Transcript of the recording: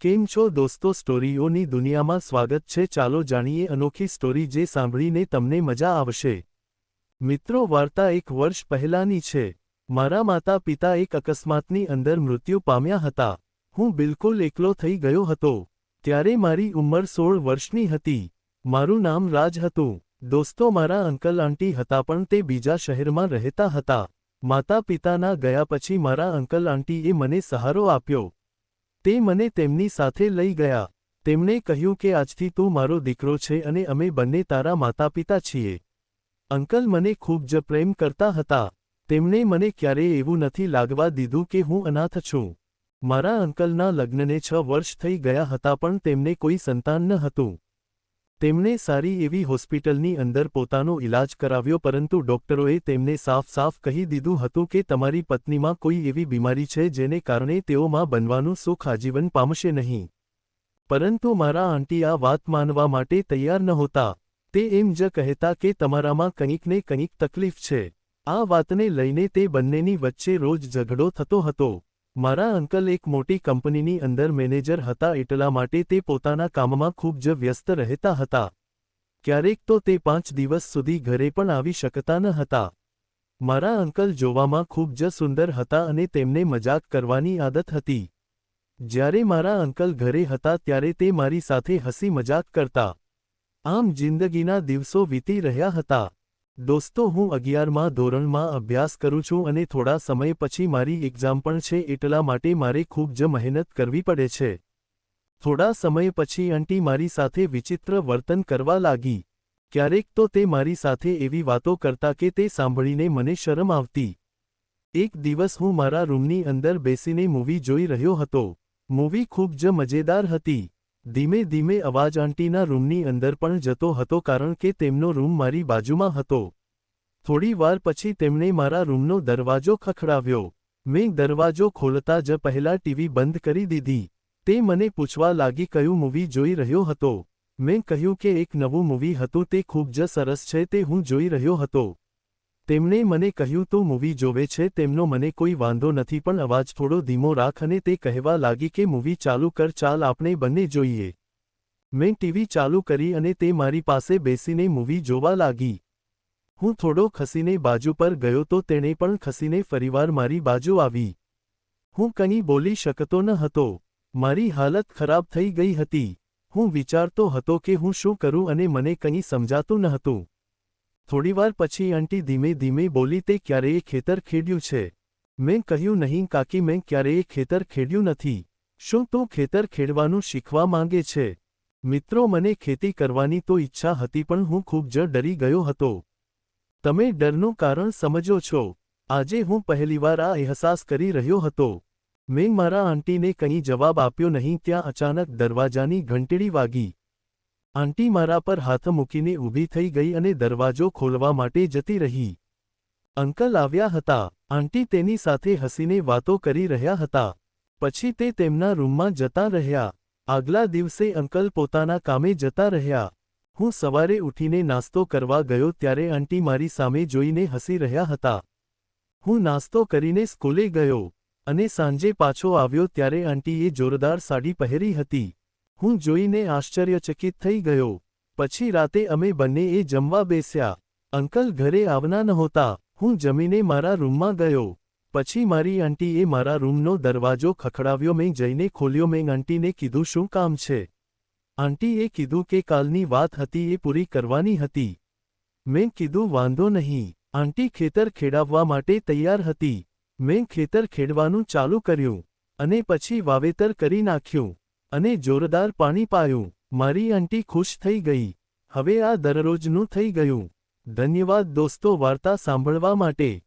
કેમ છો દોસ્તો? સ્ટોરીઓની દુનિયામાં સ્વાગત છે. ચાલો જાણીએ અનોખી સ્ટોરી જે સાંભળીને તમને મજા આવશે. મિત્રો, વાર્તા એક વર્ષ પહેલાંની છે. મારા માતા પિતા એક અકસ્માતની અંદર મૃત્યુ પામ્યા હતા. હું બિલકુલ એકલો થઈ ગયો હતો. ત્યારે મારી ઉંમર સોળ વર્ષની હતી. મારું નામ રાજ હતું. દોસ્તો, મારા અંકલ, આંટી હતા પણ તે બીજા શહેરમાં રહેતા હતા. માતા પિતાના ગયા પછી મારા અંકલ, આંટીએ મને સહારો આપ્યો. તે મને તેમની સાથે લઈ ગયા. તેમણે કહ્યું કે આજથી તું મારો દીકરો છે અને અમે બંને તારા માતાપિતા છીએ. અંકલ મને ખૂબ જ પ્રેમ કરતા હતા. તેમણે મને ક્યારેય એવું નથી લાગવા દીધું કે હું અનાથ છું. મારા અંકલના લગ્નને છ વર્ષ થઈ ગયા હતા પણ તેમને કોઈ સંતાન ન હતું. તેમણે સારી એવી હોસ્પિટલની અંદર પોતાનો ઇલાજ કરાવ્યો પરંતુ ડોક્ટરોએ તેમને સાફ સાફ કહી દીધું હતું કે તમારી પત્નીમાં કોઈ એવી બીમારી છે જેને કારણે તેઓમાં બનવાનું સુખ આજીવન પામશે નહીં. પરંતુ મારા આંટી આ વાત માનવા માટે તૈયાર નહોતા. તે એમ જ કહેતા કે તમારામાં કંઈક ને કંઈક તકલીફ છે. આ વાતને લઈને તે બંનેની વચ્ચે રોજ ઝઘડો થતો હતો. મારા અંકલ એક મોટી કંપનીની અંદર મેનેજર હતા, એટલા માટે તે પોતાના કામમાં ખૂબ જ વ્યસ્ત રહેતા હતા. ક્યારેક તો તે પાંચ દિવસ સુધી ઘરે પણ આવી શકતા ન હતા. મારા અંકલ જોવામાં ખૂબ જ સુંદર હતા અને તેમને મજાક કરવાની આદત હતી. જ્યારે મારા અંકલ ઘરે હતા ત્યારે તે મારી સાથે હસી મજાક કરતા. આમ જિંદગીના દિવસો વીતી રહ્યા હતા. દોસ્તો, હું અગિયારમાં ધોરણમાં અભ્યાસ કરું છું અને થોડા સમય પછી મારી એક્ઝામ પણ છે, એટલા માટે મારે ખૂબ જ મહેનત કરવી પડે છે. થોડા સમય પછી આંટી મારી સાથે વિચિત્ર વર્તન કરવા લાગી. ક્યારેક તો તે મારી સાથે એવી વાતો કરતા કે તે સાંભળીને મને શરમ આવતી. એક દિવસ હું મારા રૂમની અંદર બેસીને મૂવી જોઈ રહ્યો હતો. મૂવી ખૂબ જ મજેદાર હતી. ધીમે ધીમે અવાજ આંટીના રૂમની અંદર પણ જતો હતો કારણ કે તેમનો રૂમ મારી બાજુમાં હતો. થોડી વાર પછી તેમણે મારા રૂમનો દરવાજો ખખડાવ્યો. મેં દરવાજો ખોલતા જ પહેલા ટીવી બંધ કરી દીધી. તે મને પૂછવા લાગી કયું મૂવી જોઈ રહ્યો હતો. મેં કહ્યું કે એક નવું મૂવી હતું તે ખૂબ જ સરસ છે તે હું જોઈ રહ્યો હતો. તેમણે મને કહ્યું, તો મૂવી જોવે છે, તેમનો મને કોઈ વાંધો નથી, પણ અવાજ થોડો ધીમો રાખ અને તે કહેવા લાગી કે મૂવી ચાલુ કર, ચાલ આપણે બંને જોઈએ. મેં ટીવી ચાલુ કરી અને તે મારી પાસે બેસીને મૂવી જોવા લાગી. હું થોડો ખસીને બાજુ પર ગયો તો તેણે પણ ખસીને ફરીવાર મારી બાજુ આવી. હું કંઈ બોલી શકતો ન હતો. મારી હાલત ખરાબ થઈ ગઈ હતી. હું વિચારતો હતો કે હું શું કરું અને મને કંઈ સમજાતું ન હતું. થોડીવાર પછી આંટી ધીમે ધીમે બોલી, તે ક્યારેય ખેતર ખેડ્યું છે? મેં કહ્યું, નહીં કાકી, મેં ક્યારેય ખેતર ખેડ્યું નથી. શું તું ખેતર ખેડવાનું શીખવા માંગે છે? મિત્રો, મને ખેતી કરવાની તો ઈચ્છા હતી, પણ હું ખૂબ જ ડરી ગયો હતો. તમે ડરનું કારણ સમજો છો. આજે હું પહેલીવાર આ અહેસાસ કરી રહ્યો હતો. મેં મારા આંટીને કંઈ જવાબ આપ્યો નહીં, ત્યાં અચાનક દરવાજાની ઘંટડી વાગી. આંટી મારા પર હાથ મૂકીને ઊભી થઈ ગઈ અને દરવાજો ખોલવા માટે જતી રહી. અંકલ આવ્યા હતા. આંટી તેની સાથે હસીને વાતો કરી રહ્યા હતા. પછી તે તેમના રૂમમાં જતા રહ્યા. આગલા દિવસે અંકલ પોતાના કામે જતા રહ્યા. હું સવારે ઉઠીને નાસ્તો કરવા ગયો ત્યારે આંટી મારી સામે જોઈને હસી રહ્યા હતા. હું નાસ્તો કરીને સ્કૂલે ગયો અને સાંજે પાછો આવ્યો ત્યારે આંટીએ જોરદાર સાડી પહેરી હતી. હું જોઈને આશ્ચર્યચકિત થઈ ગયો. પછી રાતે અમે બંને એ જમવા બેસ્યા. અંકલ ઘરે આવના નહોતા. હું જમીને મારા રૂમમાં ગયો. પછી મારી આંટીએ મારા રૂમનો દરવાજો ખખડાવ્યો. મેં જઈને ખોલ્યો. મેં આંટીને કીધું, શું કામ છે? આંટીએ કીધું કે કાલની વાત હતી એ પૂરી કરવાની હતી. મેં કીધું, વાંધો નહીં. આંટી ખેતર ખેડાવવા માટે તૈયાર હતી. મેં ખેતર ખેડવાનું ચાલુ કર્યું. અને પછી વાવેતર કરી નાખ્યું. અને જોરદાર પાણી પાયું. મારી આંટી ખુશ થઈ ગઈ. હવે આ દરરોજનું થઈ ગયું. ધન્યવાદ દોસ્તો, વાર્તા સાંભળવા માટે.